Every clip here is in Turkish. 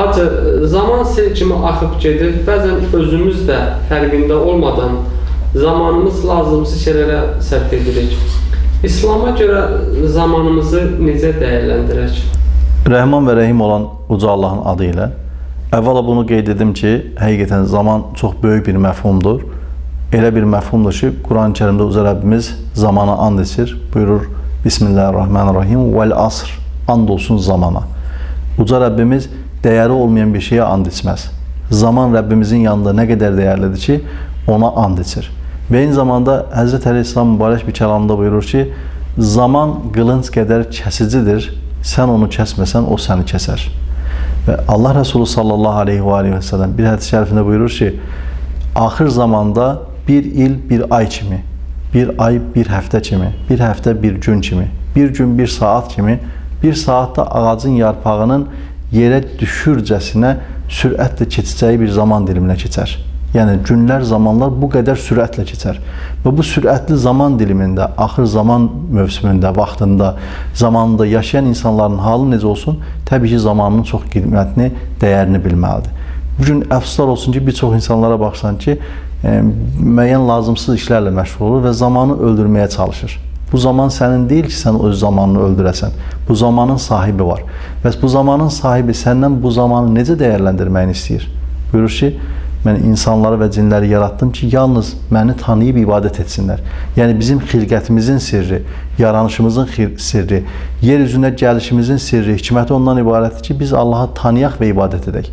Hacı, zaman sel kimi axıb gedir. Bəzən özümüz də fərqində olmadan zamanımız lazımsız şeylərə sərf edirik. İslam'a görə zamanımızı necə dəyərləndirək? Rəhman və Rəhim olan uca Allahın adı ilə əvvəla bunu qeyd edim ki, həqiqətən zaman çox böyük bir məfhumdur. Elə bir məfhumdur ki, Quran-ı Kərimdə uca Rəbbimiz zamana and içir. Buyurur Bismillahirrahmanirrahim vəl asr. And olsun zamana. Uca Rəbbimiz dəyəri olmayan bir şeyə and içməz. Zaman Rəbbimizin yanında nə qədər dəyərlidir ki, ona and içir. Və eyni zamanda Hz. Əleyhisselam mübarək bir kəlamda buyurur ki, zaman qılınc qədər kəsicidir. Sən onu kəsməsən, o səni kəsər. Və Allah Resulü sallallahu aleyhi və aleyhi və səlləm bir hədis şərifində buyurur ki, axır zamanda bir il bir ay kimi, bir ay bir həftə kimi, bir həftə bir gün kimi, bir gün bir saat kimi, bir saatda ağacın yarpağının yerə düşürcəsinə sürətlə keçəcəyi bir zaman diliminə keçər. Yəni günlər, zamanlar bu qədər sürətlə keçər. Və bu sürətli zaman dilimində, axır zaman mövsümündə, vaxtında, zamanında yaşayan insanların halı necə olsun? Təbii ki, zamanının çox qiymətini, dəyərini bilməlidir. Bu gün əfsuslar olsun ki, bir çox insanlara baxsan ki, e, müəyyən lazımsız işlərlə məşğul olur və zamanı öldürməyə çalışır. Bu zaman sənin deyil ki, sən öz zamanını öldürəsən. Bu zamanın sahibi var. Bəs bu zamanın sahibi səndən bu zamanı necə dəyərləndirməyini istəyir? Buyurur ki, mən insanları və cinləri yaratdım ki, yalnız məni tanıyıb ibadət etsinlər. Yəni bizim xilqətimizin sirri, yaranışımızın sirri, yer üzünə gəlişimizin sirri, hikməti ondan ibarətdir ki, biz Allahı tanıyaq və ibadət edək.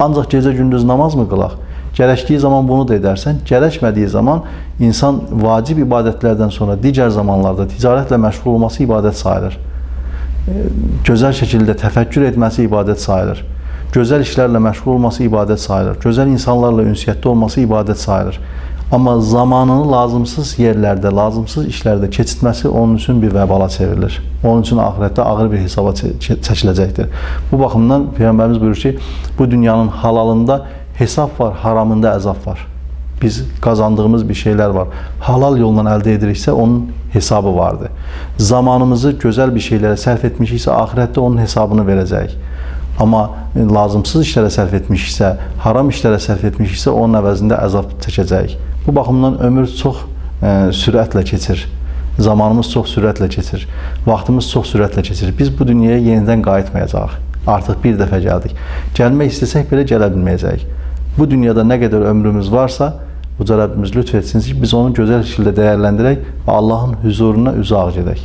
Ancaq gecə gündüz namaz mı qılaq? Gərəkdiyi zaman bunu da edərsən, gərəkmədiyi zaman insan vacib ibadətlərdən sonra digər zamanlarda ticarətlə məşğul olması ibadət sayılır. Gözəl şəkildə təfəkkür etməsi ibadət sayılır. Gözəl işlərlə məşğul olması ibadət sayılır. Gözəl insanlarla ünsiyyətdə olması ibadət sayılır. Amma zamanını lazımsız yerlərdə, lazımsız işlərdə keçirtməsi onun üçün bir vəbala çevrilir. Onun üçün axirətdə ağır bir hesaba çə- çə- çəkiləcəkdir. Bu baxımdan Peyğəmbərimiz buyurur ki, bu dünyanın halalında hesab var, haramında əzab var. Biz qazandığımız bir şeylər var. Halal yolla əldə ediriksə onun hesabı vardır. Zamanımızı gözəl bir şeylərə sərf etmişiksə axirətdə onun hesabını verəcəyik. Amma lazımsız işlərə sərf etmişiksə, haram işlərə sərf etmişiksə onun əvəzində əzab çəkəcəyik. Bu baxımdan ömür çox e, sürətlə keçir. Zamanımız çox sürətlə keçir. Vaxtımız çox sürətlə keçir. Biz bu dünyaya yenidən qayıtmayacağıq. Artıq bir dəfə gəldik. Gəlmək istəsək belə gələ bilməyəcəyik. Bu dünyada nə qədər ömrümüz varsa, Uca Rəbbimiz lütf etsin ki, biz onu gözəl şəkildə dəyərləndirək və Allahın huzuruna üzaq gedək.